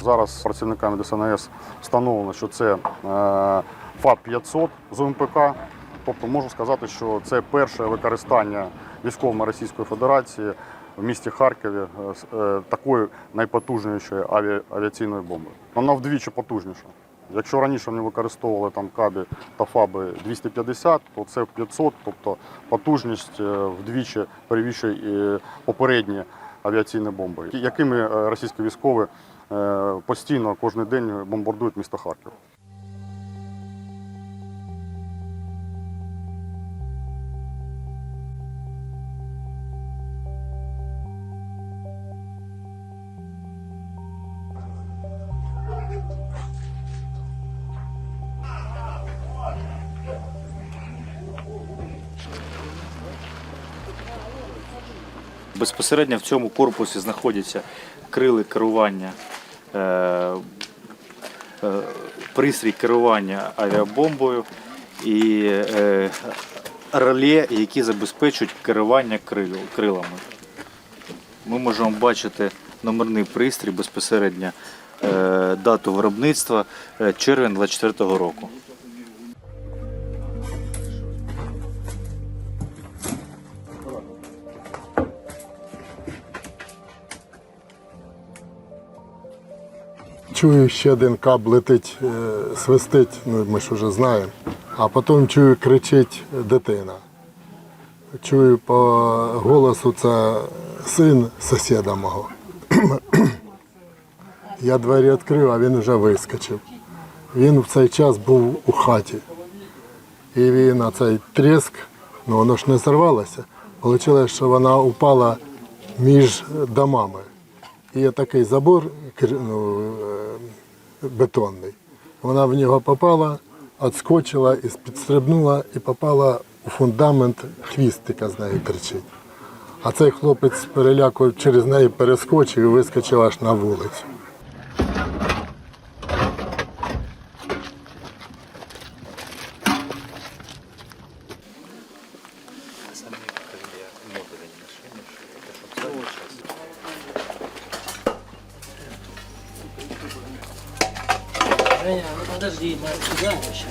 Зараз працівниками ДСНС встановлено, що це е, ФАП-500 з УМПК. Тобто можу сказати, що це перше використання військовими Російської Федерації в місті Харкові е, е, такої найпотужнішої авіа- авіаційної бомби. Вона вдвічі потужніша. Якщо раніше вони використовували там кабі та фаби 250, то це 500, тобто потужність е, вдвічі перевищує попередні авіаційні бомби, якими е, російські військові е, постійно кожен день бомбардують місто Харків. Безпосередньо в цьому корпусі знаходяться крили керування, е, е, пристрій керування авіабомбою і е, реле, які забезпечують керування крилами. Ми можемо бачити номерний пристрій безпосередньо дату виробництва червень 24 року. Чую, ще один каб летить, е, свистить, ну ми ж вже знаємо. А потім чую, кричить дитина. Чую по голосу це син сусіда мого. Я двері відкрив, а він вже вискочив. Він в цей час був у хаті. І він на цей тріск, ну воно ж не зірвалося. Вийшло, що вона упала між домами. І є такий забор ну, бетонний. Вона в нього попала, відскочила і підстрибнула і попала у фундамент хвістика з неї кричить. А цей хлопець переляку через неї перескочив і вискочив аж на вулицю. Aynen, o da değil, güzelmiş.